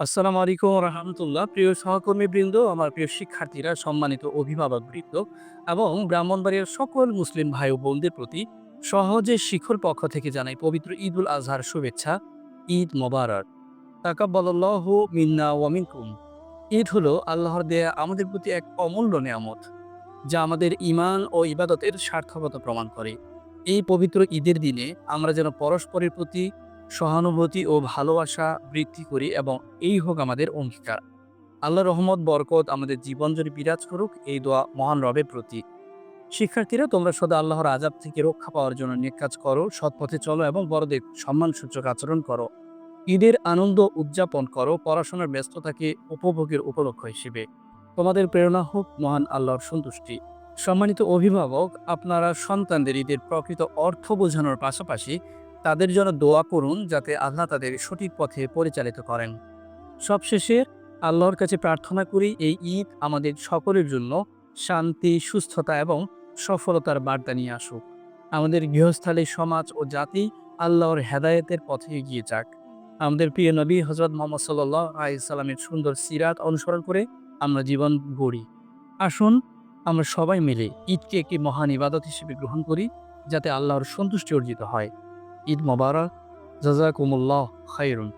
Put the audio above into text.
আসসালামু আলাইকুম রহমতুল্লাহ। প্রিয় সহকর্মী বৃন্দ আমার প্রিয় শিক্ষার্থীরা, সম্মানিত অভিভাবক বৃন্দ এবং ব্রাহ্মণবাড়িয়ার সকল মুসলিম ভাই ও বোনদের প্রতি সহজে শিখর পক্ষ থেকে জানাই পবিত্র ঈদ উল আজহার শুভেচ্ছা। ঈদ মোবারক। তাকাব্বালাল্লাহ মিন্না ওয়ামিনকুম ঈদ হলো আল্লাহর দেয়া আমাদের প্রতি এক অমূল্য নেয়ামত, যা আমাদের ইমান ও ইবাদতের সার্থকতা প্রমাণ করে। এই পবিত্র ঈদের দিনে আমরা যেন পরস্পরের প্রতি সহানুভূতি ও ভালোবাসা বৃদ্ধি করি এবং এই হোক আমাদের অঙ্গীকার। আল্লাহ রহমত, বরকত আমাদের জীবন জুড়ে বিরাজ করুক, এই দোয়া মহান রবের প্রতি। শিক্ষার্থীরা, তোমরা সদা আল্লাহর আজাব থেকে রক্ষা পাওয়ার জন্য নেক কাজ করো, সৎ পথে চলো এবং বড়দের সম্মানসূচক আচরণ করো। ঈদের আনন্দ উদযাপন করো, পড়াশোনার ব্যস্ততাকে উপভোগের উপলক্ষ হিসেবে। তোমাদের প্রেরণা হোক মহান আল্লাহর সন্তুষ্টি। সম্মানিত অভিভাবক, আপনারা সন্তানদের ঈদের প্রকৃত অর্থ বোঝানোর পাশাপাশি তাদের জন্য দোয়া করুন যাতে আল্লাহ তাদের সঠিক পথে পরিচালিত করেন। সবশেষে আল্লাহর কাছে প্রার্থনা করি, এই ঈদ আমাদের সকলের জন্য শান্তি, সুস্থতা এবং সফলতার বার্তা নিয়ে আসুক। আমাদের গৃহস্থালী সমাজ ও জাতি আল্লাহর হেদায়েতের পথে এগিয়ে যাক। আমাদের প্রিয় নবী হজরত মোহাম্মদ সাল্লাহ আলাইসাল্লামের সুন্দর সিরাত অনুসরণ করে আমরা জীবন গড়ি। আসুন আমরা সবাই মিলে ঈদকে একটি মহান ইবাদত হিসেবে গ্রহণ করি, যাতে আল্লাহর সন্তুষ্টি অর্জিত হয়। ঈদ মোবারক জাজাকুমুল্লাহ খাইরুন